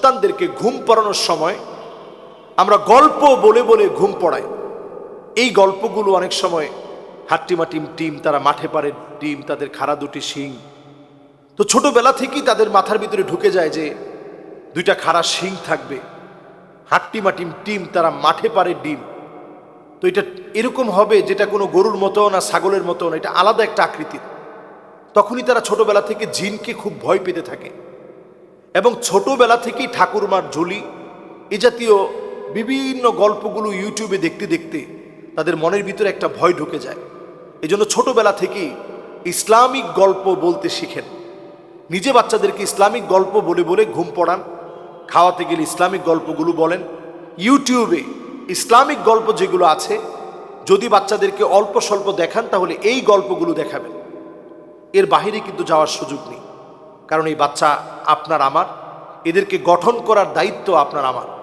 সন্তানদেরকে ঘুম পড়ানোর সময় আমরা গল্প বলে বলে ঘুম পড়াই। এই গল্পগুলো অনেক সময় হাট্টিমা টিম, তারা মাঠে পারে টিম, তাদের খাড়া দুটি শিং। তো ছোটবেলা থেকেই তাদের মাথার ভিতরে ঢুকে যায় যে দুইটা খাড়া শিং থাকবে। হাট্টিমা টিম টিম তারা মাঠে পারে ডিম। তো এটা এরকম হবে যেটা কোনো গরুর মতো না ছাগলের মতো না, এটা আলাদা একটা আকৃতির। তখনই তারা ছোটবেলা থেকে জিনকে খুব ভয় পেতে থাকে। এবং ছোটবেলা থেকেই ঠাকুরমার ঝুলি। এ জাতীয় বিভিন্ন গল্পগুলো ইউটিউবে দেখতে দেখতে তাদের মনের ভিতরে একটা ভয় ঢুকে যায়। এই জন্য ছোটবেলা থেকেই ইসলামিক গল্প বলতে শিখেন। নিজে বাচ্চাদেরকে ইসলামিক গল্প বলে বলে ঘুম পড়ান, খাওয়াতে গেলে ইসলামিক গল্পগুলো বলেন। ইউটিউবে ইসলামিক গল্প যেগুলো আছে, যদি বাচ্চাদেরকে অল্প স্বল্প দেখান তাহলে এই গল্পগুলো দেখাবেন। এর বাহিরে কিন্তু যাওয়ার সুযোগ নেই। কারণ এই বাচ্চা আপনার আমার। এদেরকে গঠন করার দায়িত্ব আপনার আমার।